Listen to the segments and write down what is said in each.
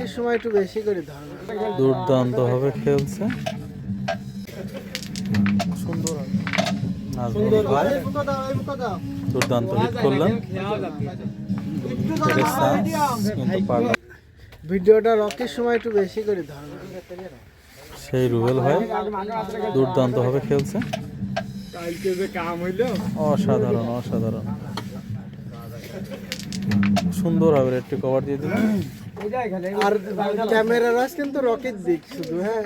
রকির সময় একটু বেশি করে ধারণা দুর্দান্ত ভাবে খেলছে। সুন্দর দুর্দান্ত হিট করলেন। ভিডিওটা রকির সময় একটু বেশি করে সেই রুবেল ভাই দুর্দান্ত ভাবে খেলছে। অসাধারণ অসাধারণ। সুন্দর হবে একটু কভার দিয়ে দিলেন আর ক্যামেরার আজ কিন্তু রকির দিক শুধু হ্যাঁ।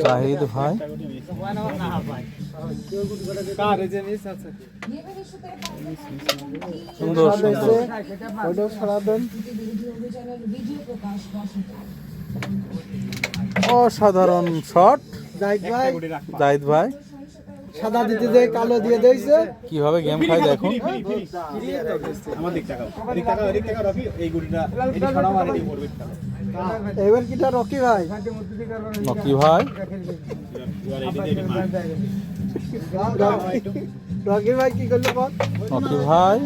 জাহিদ ভাই। সুন্দর সুন্দর। দেন অসাধারণ শট জাহিদ ভাই। জাহিদ ভাই। সাদা দিতে দেয় কালো দিয়ে দিয়েছে কীভাবে গেম খায় টাকা এবার কিটা রকি ভাই? রকি ভাই? রকি ভাই কি করল রকি ভাই?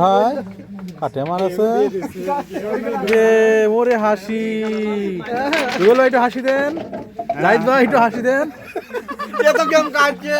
ভাই? কাটে মারাছে রে ওরে হাসি। রুবেল ভাই একটু হাসি দেন। জাহিদ ভাই একটু হাসি দেন। এত কেমন কাটছে?